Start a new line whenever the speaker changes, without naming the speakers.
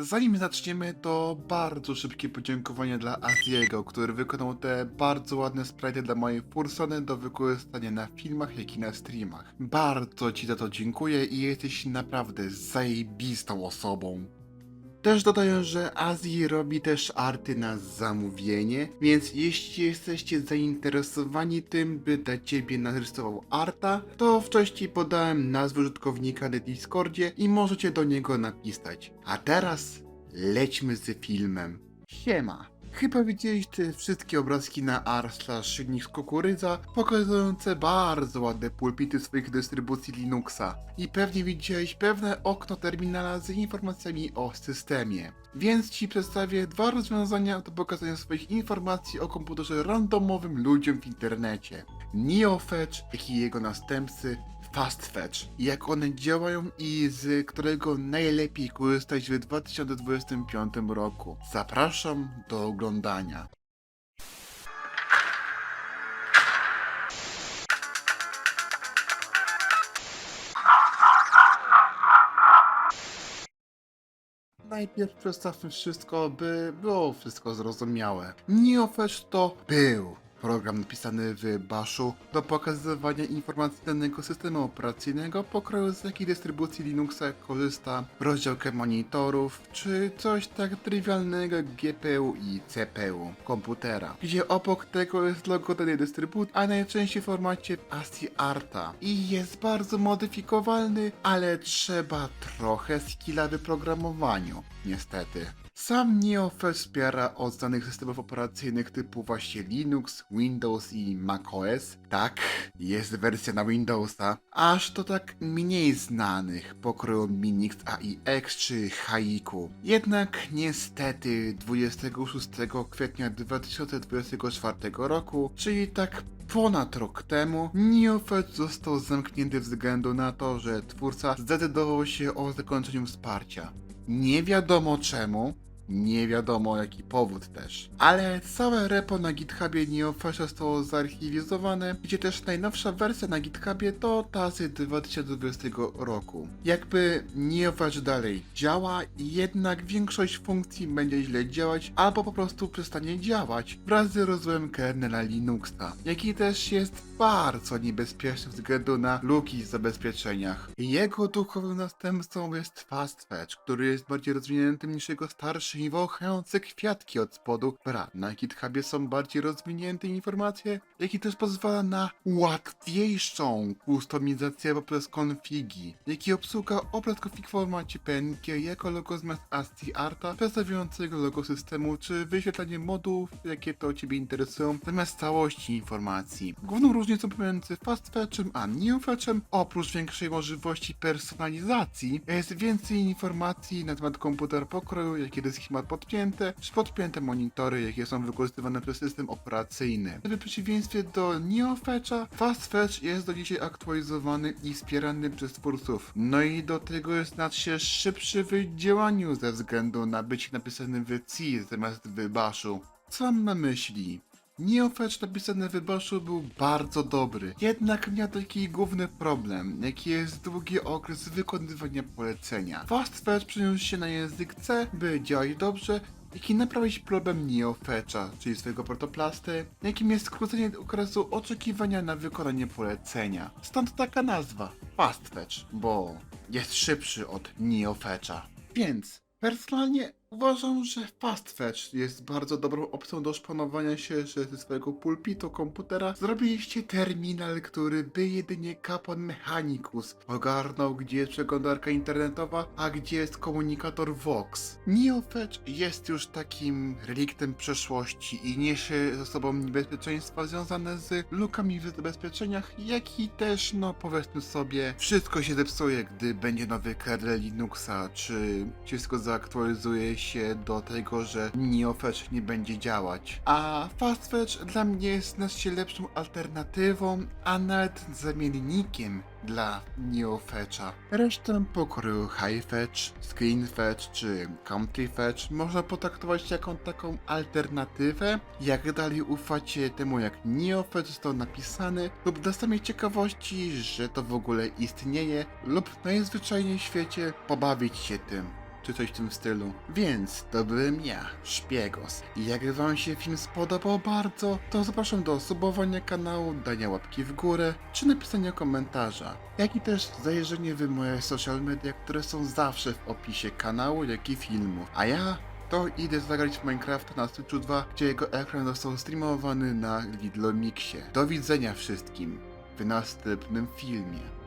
Zanim zaczniemy, to bardzo szybkie podziękowanie dla Aziego, który wykonał te bardzo ładne sprite dla mojej fursony do wykorzystania na filmach, jak i na streamach. Bardzo Ci za to dziękuję i jesteś naprawdę zajebistą osobą. Też dodaję, że Azji robi też arty na zamówienie, więc jeśli jesteście zainteresowani tym, by dla ciebie narysował arta, to wcześniej podałem nazwę użytkownika na Discordzie i możecie do niego napisać. A teraz lećmy z filmem. Siema! Chyba widzieliś te wszystkie obrazki na r slash silnik kukurydza, pokazujące bardzo ładne pulpity swoich dystrybucji Linuxa. I pewnie widziałeś pewne okno terminala z informacjami o systemie. Więc Ci przedstawię dwa rozwiązania do pokazania swoich informacji o komputerze randomowym ludziom w internecie. NeoFetch, jak i jego następcy FastFetch. Jak one działają i z którego najlepiej korzystać w 2025 roku. Zapraszam do oglądania. Najpierw przedstawmy wszystko, by było wszystko zrozumiałe. NeoFetch to był program napisany w Bashu do pokazywania informacji danego systemu operacyjnego pokroju z jakiej dystrybucji Linuxa korzysta, rozdziałkę monitorów, czy coś tak trywialnego GPU i CPU komputera, gdzie obok tego jest logo danej dystrybucji, a najczęściej w formacie ASCII Arta i jest bardzo modyfikowalny, ale trzeba trochę skilla w programowaniu, niestety. Sam NeoFetch wspiera od znanych systemów operacyjnych typu właśnie Linux, Windows i macOS. Tak, jest wersja na Windowsa. Aż to tak mniej znanych pokroju Minix AIX czy Haiku. Jednak niestety 26 kwietnia 2024 roku, czyli tak ponad rok temu, NeoFetch został zamknięty ze względu na to, że twórca zdecydował się o zakończeniu wsparcia. Nie wiadomo czemu, nie wiadomo jaki powód też. Ale całe repo na GitHubie NeoFetch zostało zarchiwizowane, gdzie też najnowsza wersja na GitHubie to ta z 2020 roku. Jakby NeoFetch dalej działa, jednak większość funkcji będzie źle działać albo po prostu przestanie działać wraz z rozwojem kernela Linuxa, jaki też jest bardzo niebezpieczny względu na luki w zabezpieczeniach. Jego duchowym następcą jest FastFetch, który jest bardziej rozwinięty niż jego starszy i wąchające kwiatki od spodu. Bra, na GitHubie są bardziej rozwinięte informacje, jaki też pozwala na łatwiejszą kustomizację poprzez konfigi, jak i obsługa obraz config w formacie PNG jako logo zamiast ASCII Arta, przedstawiającego logo systemu, czy wyświetlanie modułów, jakie to Ciebie interesują, zamiast całości informacji. Główną różnicą pomiędzy FastFetchem a NeoFetchem, oprócz większej możliwości personalizacji, jest więcej informacji na temat komputera pokroju, jakie ma podpięte, czy podpięte monitory, jakie są wykorzystywane przez system operacyjny. W przeciwieństwie do NeoFetcha, FastFetch jest do dzisiaj aktualizowany i wspierany przez twórców. No i do tego jest znacznie szybszy w działaniu ze względu na być napisany w C zamiast w Bashu. Co mam na myśli? NeoFetch napisany w Bashu był bardzo dobry, jednak miał taki główny problem, jaki jest długi okres wykonywania polecenia. FastFetch przeniósł się na język C, by działać dobrze, jaki naprawić problem NeoFetcha, czyli swojego protoplasty, jakim jest skrócenie okresu oczekiwania na wykonanie polecenia. Stąd taka nazwa, FastFetch, bo jest szybszy od NeoFetcha. Więc personalnie uważam, że FastFetch jest bardzo dobrą opcją do szpanowania się, że ze swojego pulpitu komputera zrobiliście terminal, który by jedynie Capon Mechanicus ogarnął, gdzie jest przeglądarka internetowa, a gdzie jest komunikator Vox. NeoFetch jest już takim reliktem przeszłości i niesie ze sobą niebezpieczeństwa związane z lukami w zabezpieczeniach, jak i też, no powiedzmy sobie, wszystko się zepsuje, gdy będzie nowy kernel Linuxa, czy wszystko zaaktualizuje się do tego, że NeoFetch nie będzie działać. A FastFetch dla mnie jest znacznie lepszą alternatywą, a nawet zamiennikiem dla NeoFetcha. Resztę pokroju HighFetch, ScreenFetch czy CountryFetch można potraktować jako taką alternatywę, jak dalej ufacie temu jak NeoFetch został napisany lub dla samej ciekawości, że to w ogóle istnieje lub najzwyczajniej w świecie pobawić się tym. Czy coś w tym stylu. Więc to byłem ja, Szpiegos. I jak wam się film spodobał bardzo, to zapraszam do subowania kanału, dania łapki w górę, czy napisania komentarza. Jak i też zajrzenie w moje social media, które są zawsze w opisie kanału, jak i filmu. A ja to idę zagrać w Minecraft na Switchu 2, gdzie jego ekran został streamowany na Lidlo Mixie. Do widzenia wszystkim w następnym filmie.